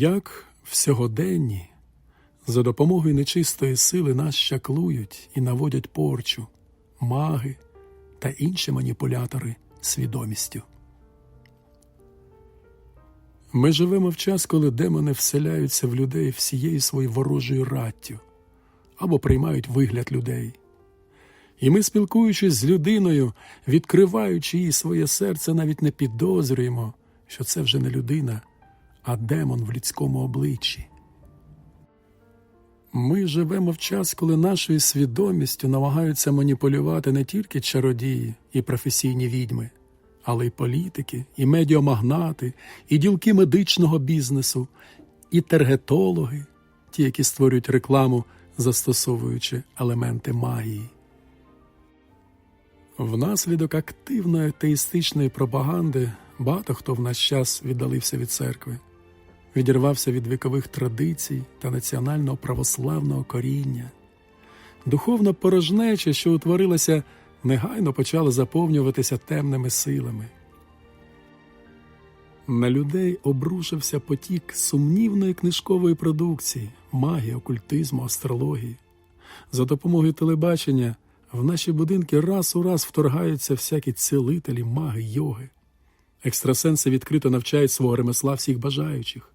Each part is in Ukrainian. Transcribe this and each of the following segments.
Як в сьогоденні за допомогою нечистої сили нас щаклують і наводять порчу, маги та інші маніпулятори свідомістю. Ми живемо в час, коли демони вселяються в людей всією своєю ворожою раттю або приймають вигляд людей. І ми, спілкуючись з людиною, відкриваючи їй своє серце, навіть не підозрюємо, що це вже не людина, а демон в людському обличчі. Ми живемо в час, коли нашою свідомістю намагаються маніпулювати не тільки чародії і професійні відьми, але й політики, і медіамагнати, і ділки медичного бізнесу, і тергетологи, ті, які створюють рекламу, застосовуючи елементи магії. Внаслідок активної атеїстичної пропаганди багато хто в наш час віддалився від церкви, відірвався від вікових традицій та національного православного коріння. Духовна порожнеча, що утворилася, негайно почала заповнюватися темними силами. На людей обрушився потік сумнівної книжкової продукції, магії, окультизму, астрології. За допомогою телебачення в наші будинки раз у раз вторгаються всякі цілителі, маги, йоги. Екстрасенси відкрито навчають свого ремесла всіх бажаючих.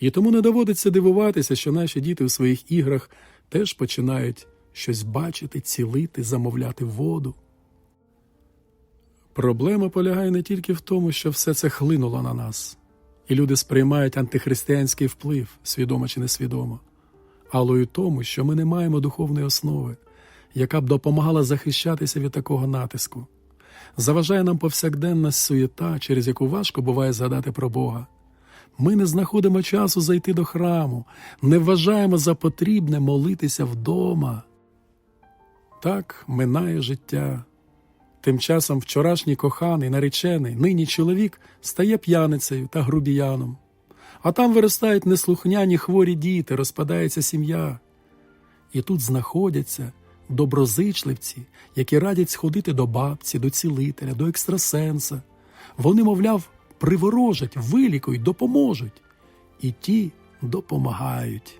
І тому не доводиться дивуватися, що наші діти у своїх іграх теж починають щось бачити, цілити, замовляти воду. Проблема полягає не тільки в тому, що все це хлинуло на нас, і люди сприймають антихристиянський вплив, свідомо чи несвідомо, але й у тому, що ми не маємо духовної основи, яка б допомагала захищатися від такого натиску. Заважає нам повсякденна суєта, через яку важко буває згадати про Бога. Ми не знаходимо часу зайти до храму, не вважаємо за потрібне молитися вдома. Так минає життя. Тим часом вчорашній коханий, наречений, нині чоловік стає п'яницею та грубіяном. А там виростають неслухняні хворі діти, розпадається сім'я. І тут знаходяться доброзичливці, які радять сходити до бабці, до цілителя, до екстрасенса. Вони, мовляв, приворожать, вилікують, допоможуть. І ті допомагають.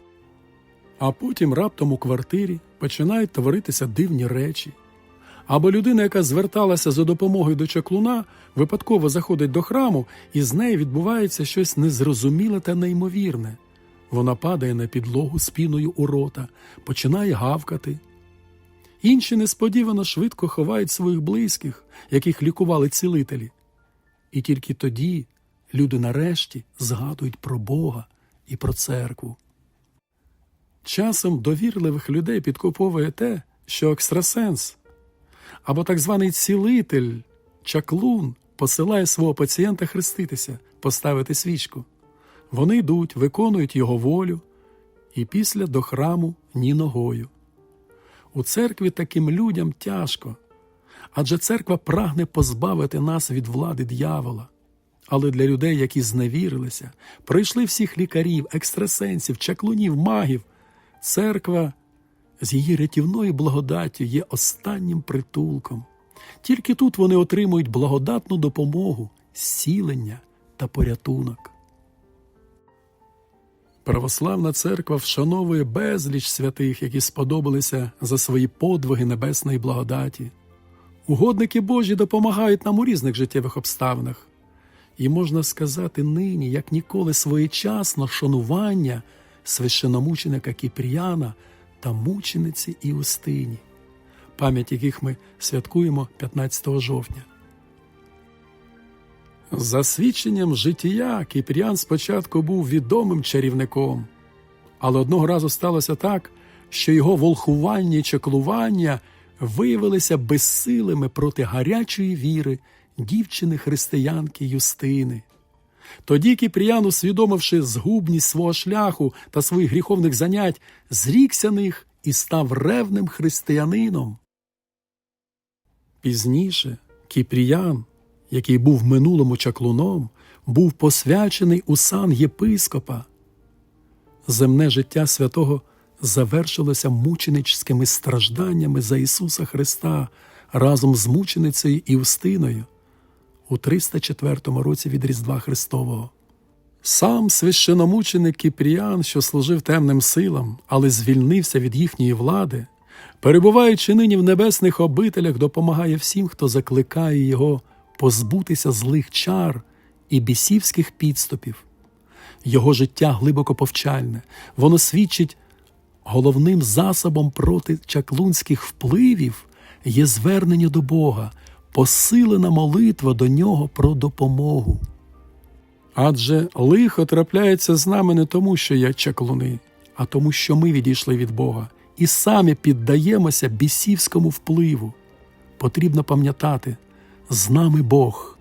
А потім раптом у квартирі починають творитися дивні речі. Або людина, яка зверталася за допомогою до чаклуна, випадково заходить до храму, і з нею відбувається щось незрозуміле та неймовірне. Вона падає на підлогу спіною у рота, починає гавкати. Інші несподівано швидко ховають своїх близьких, яких лікували цілителі. І тільки тоді люди нарешті згадують про Бога і про церкву. Часом довірливих людей підкуповує те, що екстрасенс або так званий цілитель, чаклун посилає свого пацієнта хреститися, поставити свічку. Вони йдуть, виконують його волю, і після до храму ні ногою. У церкві таким людям тяжко, адже церква прагне позбавити нас від влади дьявола. Але для людей, які зневірилися, пройшли всіх лікарів, екстрасенсів, чаклунів, магів, церква з її рятівною благодаттю є останнім притулком. Тільки тут вони отримують благодатну допомогу, зцілення та порятунок. Православна церква вшановує безліч святих, які сподобалися за свої подвиги небесної благодаті. Угодники Божі допомагають нам у різних життєвих обставинах. І можна сказати нині, як ніколи, своєчасно шанування священомученика Кіпріяна та мучениці Іустині, пам'ять яких ми святкуємо 15 жовтня. За свідченням життя Кіпріан спочатку був відомим чарівником, але одного разу сталося так, що його волхування і чаклування виявилися безсилими проти гарячої віри дівчини християнки Юстини. Тоді Кіпріян, усвідомивши згубність свого шляху та своїх гріховних занять, зрікся них і став ревним християнином. Пізніше Кіпріян, який був минулому чаклуном, був посвячений у сан єпископа. Земне життя святого завершилося мученическими стражданнями за Ісуса Христа разом з мученицею Іустиною у 304 році від Різдва Христового. Сам священомученик Кіпріан, що служив темним силам, але звільнився від їхньої влади, перебуваючи нині в небесних обителях, допомагає всім, хто закликає його позбутися злих чар і бісівських підступів. Його життя глибоко повчальне, воно свідчить головним засобом проти чаклунських впливів є звернення до Бога, посилена молитва до нього про допомогу. Адже лихо трапляється з нами не тому, що є чаклуни, а тому, що ми відійшли від Бога і самі піддаємося бісівському впливу. Потрібно пам'ятати, з нами Бог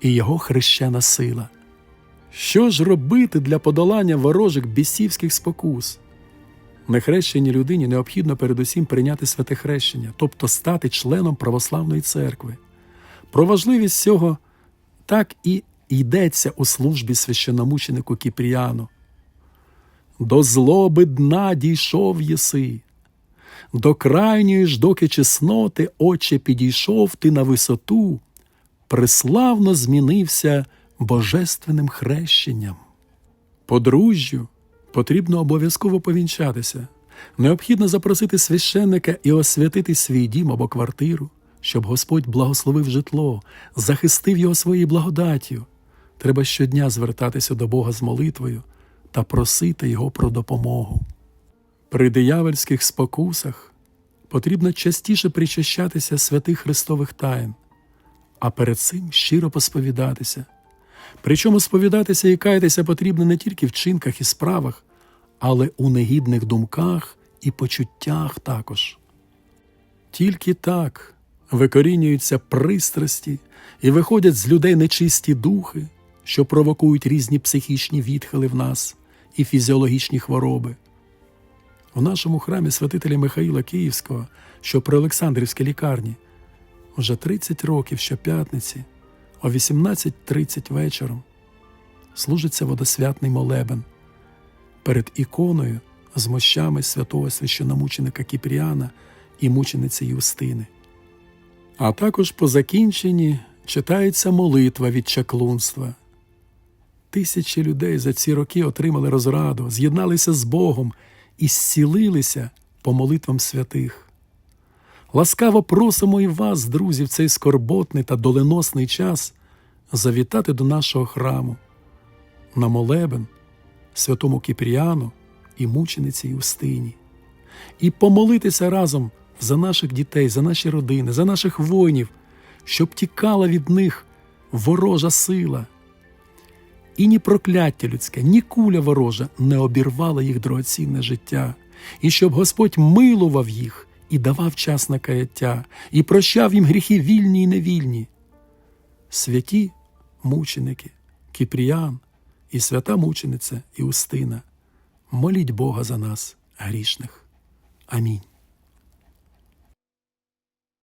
і Його хрещена сила. Що ж робити для подолання ворожих бісівських спокус? Нехрещеній людині необхідно передусім прийняти святе хрещення, тобто стати членом православної церкви. Про важливість цього так і йдеться у службі священомученику Кіпріану. До злоби дна дійшов єси, до крайньої ж доки чесноти, Отче, підійшов ти на висоту, преславно змінився божественним хрещенням. Подружжю потрібно обов'язково повінчатися. Необхідно запросити священника і освятити свій дім або квартиру, щоб Господь благословив житло, захистив його своєю благодаттю. Треба щодня звертатися до Бога з молитвою та просити Його про допомогу. При диявольських спокусах потрібно частіше причащатися святих Христових тайн, а перед цим щиро посповідатися. Причому сповідатися і каятися потрібно не тільки в чинках і справах, але у негідних думках і почуттях також. Тільки так викорінюються пристрасті і виходять з людей нечисті духи, що провокують різні психічні відхили в нас і фізіологічні хвороби. В нашому храмі святителя Михаїла Київського, що при Олександрівській лікарні, вже 30 років щоп'ятниці о 18.30 вечором служиться водосвятний молебен перед іконою з мощами святого священомученика Кіпріана і мучениці Юстини. А також по закінченні читається молитва від чаклунства. Тисячі людей за ці роки отримали розраду, з'єдналися з Богом і зцілилися по молитвам святих. Ласкаво просимо і вас, друзі, в цей скорботний та доленосний час завітати до нашого храму на молебен святому Кіпріану і мучениці Юстині, і помолитися разом за наших дітей, за наші родини, за наших воїнів, щоб тікала від них ворожа сила. І ні прокляття людське, ні куля ворожа не обірвала їх дорогоцінне життя, і щоб Господь милував їх і давав час на каяття, і прощав їм гріхи вільні і невільні. Святі мученики, Кіпріян і свята мучениця Іустина, моліть Бога за нас, грішних. Амінь.